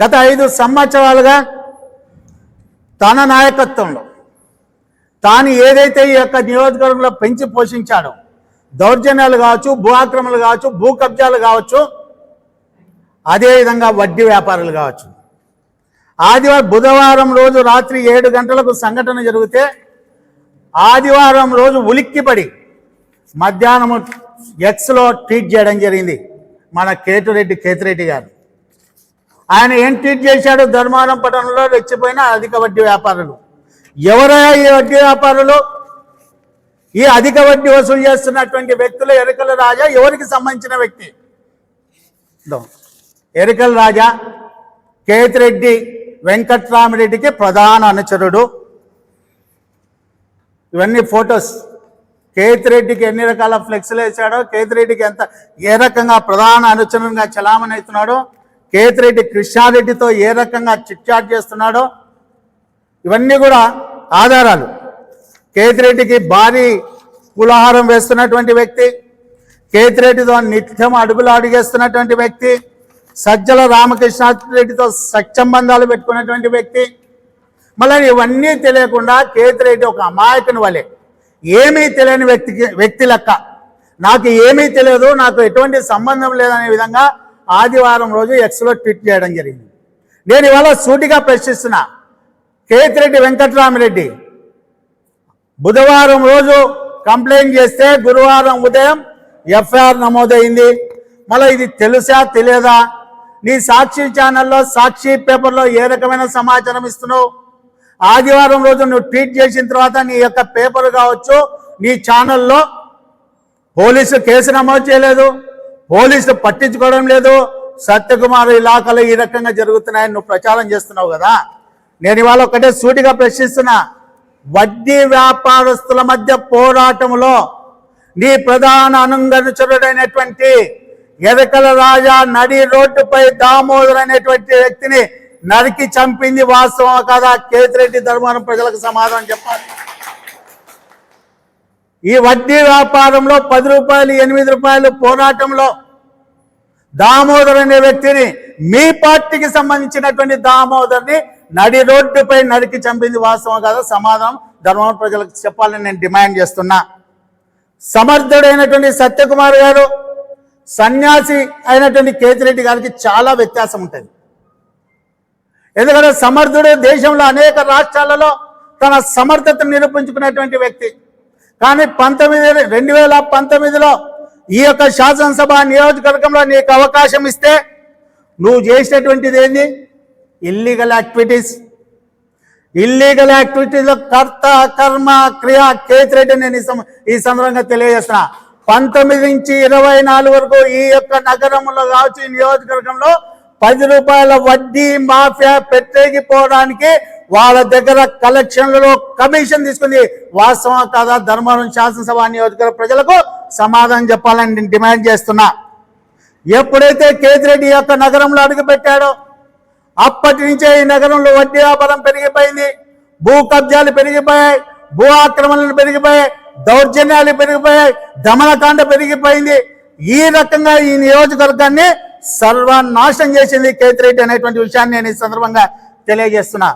గత ఐదు సంవత్సరాలుగా తన నాయకత్వంలో తాను ఏదైతే ఈ యొక్క నియోజకవర్గంలో పెంచి పోషించాడో దౌర్జన్యాలు కావచ్చు భూ ఆక్రమణలు కావచ్చు భూ కబ్జాలు కావచ్చు అదేవిధంగా వడ్డీ వ్యాపారులు కావచ్చు. ఆదివారం బుధవారం రోజు రాత్రి ఏడు గంటలకు సంఘటన జరిగితే ఆదివారం రోజు ఉలిక్కిపడి మధ్యాహ్నం ఎక్స్లో ట్వీట్ చేయడం జరిగింది. మన కేతురెడ్డి కేతిరెడ్డి గారు. ఆయన ఏం ట్వీట్ చేశాడు? ధర్మారం పట్టణంలో రెచ్చిపోయిన అధిక వడ్డీ వ్యాపారులు. ఎవరయ్యా ఈ వడ్డీ వ్యాపారులు? ఈ అధిక వడ్డీ వసూలు చేస్తున్నటువంటి వ్యక్తులు ఎరుకల రాజా ఎవరికి సంబంధించిన వ్యక్తి? ఇదో, ఎరుకల రాజా కేతిరెడ్డి వెంకట్రామిరెడ్డికి ప్రధాన అనుచరుడు. ఇవన్నీ ఫొటోస్. కేతిరెడ్డికి ఎన్ని రకాల ఫ్లెక్స్లు వేశాడో కేతిరెడ్డికి ఎంత ఏ రకంగా ప్రధాన అనుచరునిగా చలామణి అవుతున్నాడో కేతిరెడ్డి కృష్ణారెడ్డితో ఏ రకంగా చిట్చాట్ చేస్తున్నాడో ఇవన్నీ కూడా ఆధారాలు. కేతిరెడ్డికి భారీ కులాహారం వేస్తున్నటువంటి వ్యక్తి కేతిరెడ్డితో నిత్యం అడుగులు అడిగేస్తున్నటువంటి వ్యక్తి సజ్జల రామకృష్ణారెడ్డితో సత్సంబంధాలు పెట్టుకున్నటువంటి వ్యక్తి. మళ్ళీ ఇవన్నీ తెలియకుండా కేతిరెడ్డి ఒక అమాయకుని వలె ఏమీ తెలియని వ్యక్తికి వ్యక్తి లెక్క. నాకు ఏమీ తెలియదు నాకు ఎటువంటి సంబంధం లేదనే విధంగా ఆదివారం రోజు ఎక్స్లో ట్వీట్ చేయడం జరిగింది. నేను ఇవాళ సూటిగా ప్రశ్నిస్తున్నా. కేతిరెడ్డి వెంకటరామిరెడ్డి బుధవారం రోజు కంప్లైంట్ చేస్తే గురువారం ఉదయం ఎఫ్ఐఆర్ నమోదైంది. మళ్ళీ ఇది తెలుసా తెలియదా? నీ సాక్షి ఛానల్లో సాక్షి పేపర్లో ఏ రకమైన సమాచారం ఇస్తున్నావు? ఆదివారం రోజు నువ్వు ట్వీట్ చేసిన తర్వాత నీ యొక్క పేపర్ కావచ్చు నీ ఛానల్లో పోలీసు కేసు నమోదు చేయలేదు. పోలీసులు పట్టించుకోవడం లేదు. సత్యకుమార్ ఇలాకాలో ఈ రకంగా జరుగుతున్నాయని నువ్వు ప్రచారం చేస్తున్నావు కదా. నేను ఇవాళ ఒకటే సూటిగా ప్రశ్నిస్తున్నా. వడ్డీ వ్యాపారస్తుల మధ్య పోరాటంలో నీ ప్రధాన అనుంగనుచరుడైనటువంటి ఎరకల రాజా నడి రోడ్డుపై దామోదర్ అనేటువంటి వ్యక్తిని నరికి చంపింది వాస్తవం కదా? కేతిరెడ్డి ధర్మారం ప్రజలకు సమాధానం చెప్పాలి. ఈ వడ్డీ వ్యాపారంలో పది రూపాయలు ఎనిమిది రూపాయలు పోరాటంలో దామోదర్ అనే వ్యక్తిని మీ పార్టీకి సంబంధించినటువంటి దామోదర్ని నడి రోడ్డుపై నరికి చంపింది వాస్తవం కదా? సమాధానం ధర్మవరం ప్రజలకు చెప్పాలని నేను డిమాండ్ చేస్తున్నా. సమర్థుడైనటువంటి సత్యకుమార్ గారు సన్యాసి అయినటువంటి కేతిరెడ్డి గారికి చాలా వ్యత్యాసం ఉంటుంది. ఎందుకంటే సమర్థుడు దేశంలో అనేక రాష్ట్రాలలో తన సమర్థతను నిరూపించుకున్నటువంటి వ్యక్తి. కానీ పంతొమ్మిది రెండు వేల పంతొమ్మిదిలో ఈ యొక్క శాసనసభ నియోజకవర్గంలో నీకు అవకాశం ఇస్తే నువ్వు చేసినటువంటిది ఏంది? ఇల్లీగల్ యాక్టివిటీస్ ఇల్లీగల్ యాక్టివిటీలో కర్త కర్మ క్రియ కేతిరెడ్డి నేను ఈ సందర్భంగా తెలియజేస్తున్నా. పంతొమ్మిది నుంచి ఇరవై నాలుగు వరకు ఈ యొక్క నగరంలో కావచ్చు ఈ నియోజకవర్గంలో పది రూపాయల వడ్డీ మాఫియా పెట్టేగిపోవడానికి వాళ్ళ దగ్గర కలెక్షన్లలో కమిషన్ తీసుకుంది. వాస్తవం కాదా? ధర్మవరం శాసనసభ నియోజకవర్గ ప్రజలకు సమాధానం చెప్పాలని నేను డిమాండ్ చేస్తున్నా. ఎప్పుడైతే కేతిరెడ్డి యొక్క నగరంలో అడుగుపెట్టాడో అప్పటి నుంచే ఈ నగరంలో వడ్డీ వ్యాపారం పెరిగిపోయింది. భూ కబ్జాలు పెరిగిపోయాయి. భూ ఆక్రమణలు పెరిగిపోయాయి. దౌర్జన్యాలు పెరిగిపోయాయి. దమనకాండ పెరిగిపోయింది. ఈ రకంగా ఈ నియోజకవర్గాన్ని సర్వనాశనం చేసింది కేతిరెడ్డి అనేటువంటి విషయాన్ని నేను ఈ సందర్భంగా తెలియజేస్తున్నా.